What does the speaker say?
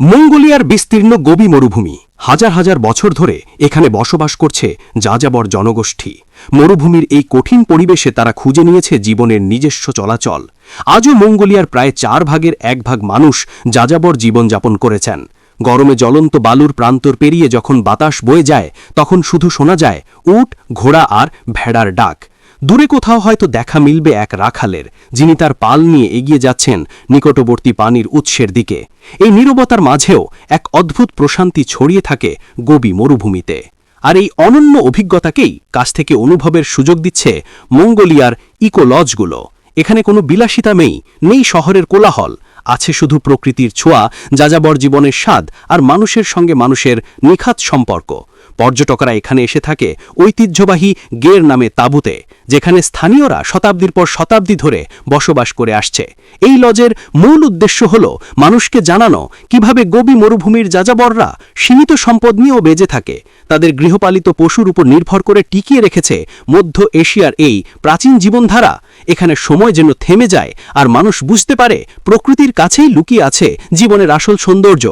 মঙ্গোলিয়ার বিস্তীর্ণ গবি মরুভূমি। হাজার হাজার বছর ধরে এখানে বসবাস করছে যাযাবর জনগোষ্ঠী। মরুভূমির এই কঠিন পরিবেশে তারা খুঁজে নিয়েছে জীবনের নিজস্ব চলাচল। আজও মঙ্গোলিয়ার প্রায় চার ভাগের এক ভাগ মানুষ যাযাবর জীবনযাপন করেছেন। গরমে জ্বলন্ত বালুর প্রান্তর পেরিয়ে যখন বাতাস বয়ে যায়, তখন শুধু শোনা যায় উট, ঘোড়া আর ভেড়ার ডাক। দূরে কোথাও হয়তো দেখা মিলবে এক রাখালের, যিনি তার পাল নিয়ে এগিয়ে যাচ্ছেন নিকটবর্তী পানির উৎসের দিকে। এই নীরবতার মাঝেও এক অদ্ভুত প্রশান্তি ছড়িয়ে থাকে গোবি মরুভূমিতে। আর এই অনন্য অভিজ্ঞতাকেই কাছ থেকে অনুভবের সুযোগ দিচ্ছে মঙ্গোলিয়ার ইকোলজগুলো। এখানে কোনো বিলাসিতা নেই নেই শহরের কোলাহল, আছে শুধু প্রকৃতির ছোঁয়া, যাযাবর জীবনের স্বাদ আর মানুষের সঙ্গে মানুষের নিখাত সম্পর্ক। পর্যটকরা এখানে এসে থাকে ঐতিহ্যবাহী গের নামে তাঁবুতে, যেখানে স্থানীয়রা শতাব্দীর পর শতাব্দী ধরে বসবাস করে আসছে। এই লজের মূল উদ্দেশ্য হল মানুষকে জানানো কীভাবে গোবি মরুভূমির যাযাবররা সীমিত সম্পদ নিয়েও বেজে থাকে। তাদের গৃহপালিত পশুর উপর নির্ভর করে টিকিয়ে রেখেছে মধ্য এশিয়ার এই প্রাচীন জীবনধারা। এখানে সময় যেন থেমে যায় আর মানুষ বুঝতে পারে প্রকৃতির কাছেই লুকিয়ে আছে জীবনের আসল সৌন্দর্য।